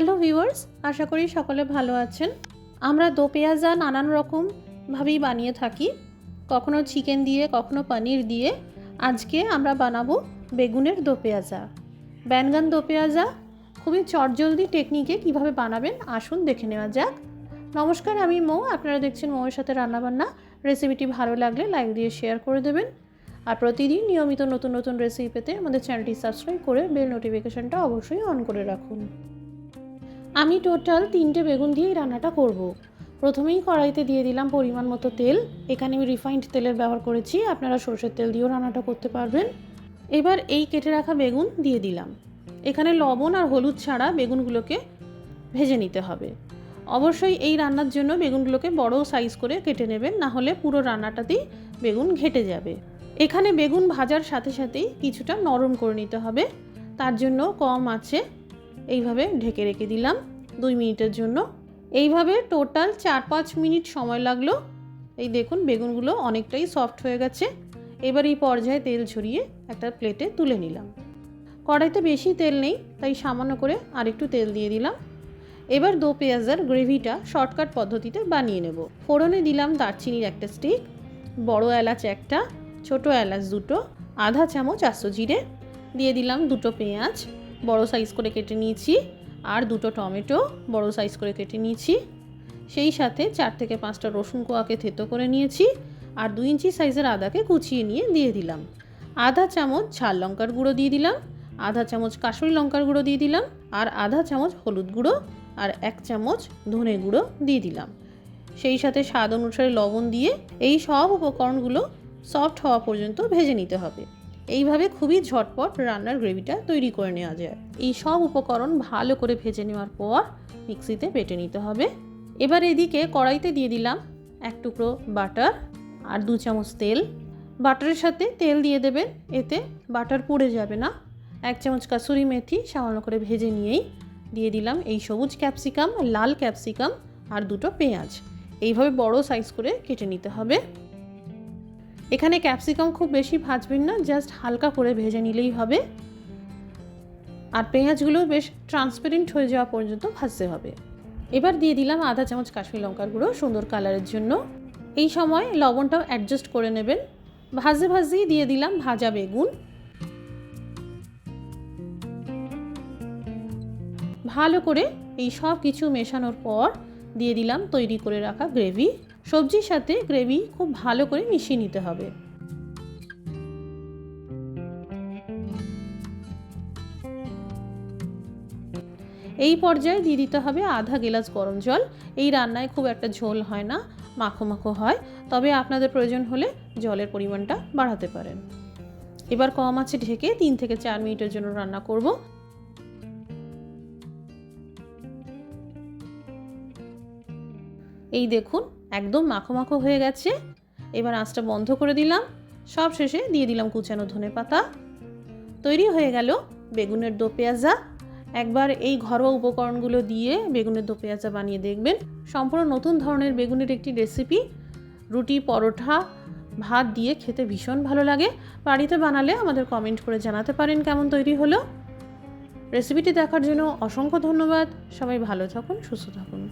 Hello viewers, আশা করি সকলে ভালো আছেন। আমরা দো পেঁয়াজা নানান রকমভাবেই বানিয়ে থাকি। কখনো চিকেন দিয়ে, কখনো পনির দিয়ে। আজকে আমরা বানাবো বেগুনের দো পেঁয়াজা ব্যানগান দো পেঁয়াজা খুবই চটজলদি টেকনিকে কীভাবে বানাবেন আসুন দেখে নেওয়া যাক। নমস্কার, আমি মৌ। আপনারা দেখছেন মৌয়ের সাথে রান্নাবান্না। রেসিপিটি ভালো লাগলে লাইক দিয়ে শেয়ার করে দেবেন। আর প্রতিদিন নিয়মিত নতুন নতুন রেসিপি পেতে আমাদের চ্যানেলটি সাবস্ক্রাইব করে বেল নোটিফিকেশনটা অবশ্যই অন করে রাখুন। আমি টোটাল তিনটে বেগুন দিয়েই রান্নাটা করব। প্রথমেই কড়াইতে দিয়ে দিলাম পরিমাণ মতো তেল। এখানে আমি রিফাইন্ড তেলের ব্যবহার করেছি। আপনারা সরষের তেল দিয়েও রান্নাটা করতে পারবেন। এবার এই কেটে রাখা বেগুন দিয়ে দিলাম। এখানে লবণ আর হলুদ ছাড়া বেগুনগুলোকে ভেজে নিতে হবে। অবশ্যই এই রান্নার জন্য বেগুনগুলোকে বড় সাইজ করে কেটে নেবেন, না হলে পুরো রান্নাটাতেই বেগুন ঘেটে যাবে। এখানে বেগুন ভাজার সাথে সাথেই কিছুটা নরম করে নিতে হবে। তার জন্য কম আছে এইভাবে ঢেকে রেখে দিলাম দুই মিনিটের জন্য। এইভাবে টোটাল চার পাঁচ মিনিট সময় লাগল। এই দেখুন, বেগুনগুলো অনেকটাই সফট হয়ে গেছে। এবার এই পর্যায়ে তেল ছড়িয়ে একটা প্লেটে তুলে নিলাম। কড়াইতে বেশি তেল নেই, তাই সামান্য করে আরেকটু তেল দিয়ে দিলাম। এবার দো পেঁয়াজার গ্রেভিটা শর্টকাট পদ্ধতিতে বানিয়ে নেব। ফোড়নে দিলাম দারচিনির একটা স্টিক, বড় এলাচ একটা, ছোট এলাচ দুটো, আধা চামচ আস্ত জিরে, দিয়ে দিলাম দুটো পেঁয়াজ বড় সাইজ করে কেটে নিয়েছি আর দুটো টমেটো বড় সাইজ করে কেটে নিয়েছি। সেই সাথে চার থেকে পাঁচটা রসুন কোয়াকে থেতো করে নিয়েছি আর দুই ইঞ্চি সাইজের আদাকে কুচিয়ে নিয়ে দিয়ে দিলাম। আধা চামচ ঝাল লঙ্কার গুঁড়ো দিয়ে দিলাম, আধা চামচ কাশ্মীরি লঙ্কার গুঁড়ো দিয়ে দিলাম আর আধা চামচ হলুদ গুঁড়ো আর এক চামচ ধনে গুঁড়ো দিয়ে দিলাম। সেই সাথে স্বাদ অনুসারে লবণ দিয়ে এই সব উপকরণগুলো সফট হওয়া পর্যন্ত ভেজে নিতে হবে। এইভাবে খুবই ঝটপট রান্নার গ্রেভিটা তৈরি করে নেওয়া যায়। এই সব উপকরণ ভালো করে ভেজে নেওয়ার পর মিক্সিতে বেটে নিতে হবে। এবার এদিকে কড়াইতে দিয়ে দিলাম এক টুকরো বাটার আর দু চামচ তেল। বাটারের সাথে তেল দিয়ে দেবেন, এতে বাটার পুড়ে যাবে না। এক চামচ কাসুরি মেথি সামান্য করে ভেজে নিয়েই দিয়ে দিলাম এই সবুজ ক্যাপসিকাম, লাল ক্যাপসিকাম আর দুটো পেঁয়াজ। এইভাবে বড় সাইজ করে কেটে নিতে হবে। এখানে ক্যাপসিকাম খুব বেশি ভাজবেন না জাস্ট হালকা করে ভেজে নিলেই হবে। আর পেঁয়াজগুলো বেশ ট্রান্সপারেন্ট হয়ে যাওয়া পর্যন্ত ভাজতে হবে। এবার দিয়ে দিলাম আধা চামচ কাশ্মীর লঙ্কার গুঁড়ো সুন্দর কালারের জন্য। এই সময় লবণটাও অ্যাডজাস্ট করে নেবেন। ভাজে ভাজেই দিয়ে দিলাম ভাজা বেগুন। ভালো করে এই সব কিছু মেশানোর পর দিয়ে দিলাম তৈরি করে রাখা গ্রেভি। সবজির সাথে গ্রেভি খুব ভালো করে মিশিয়ে নিতে হবে। এই পর্যায়ে দিয়ে দিতে হবে আধা গেলাস গরম জল। এই রান্নায় খুব একটা ঝোল হয় না, মাখো মাখো হয়। তবে আপনাদের প্রয়োজন হলে জলের পরিমাণটা বাড়াতে পারেন। এবার কম আছে ঢেকে তিন থেকে চার মিনিটের জন্য রান্না করব। এই দেখুন, একদম মাখো মাখো হয়ে গেছে। এবার আঁচটা বন্ধ করে দিলাম। সব শেষে দিয়ে দিলাম কুচানো ধনে পাতা। তৈরি হয়ে গেল বেগুনের দো পেঁয়াজা। একবার এই ঘরোয়া উপকরণগুলো দিয়ে বেগুনের দো পেঁয়াজা বানিয়ে দেখবেন। সম্পূর্ণ নতুন ধরনের বেগুনের একটি রেসিপি। রুটি পরোঠা ভাত দিয়ে খেতে ভীষণ ভালো লাগে। বাড়িতে বানালে আমাদের কমেন্ট করে জানাতে পারেন কেমন তৈরি হলো। রেসিপিটি দেখার জন্য অসংখ্য ধন্যবাদ। সবাই ভালো থাকুন, সুস্থ থাকুন।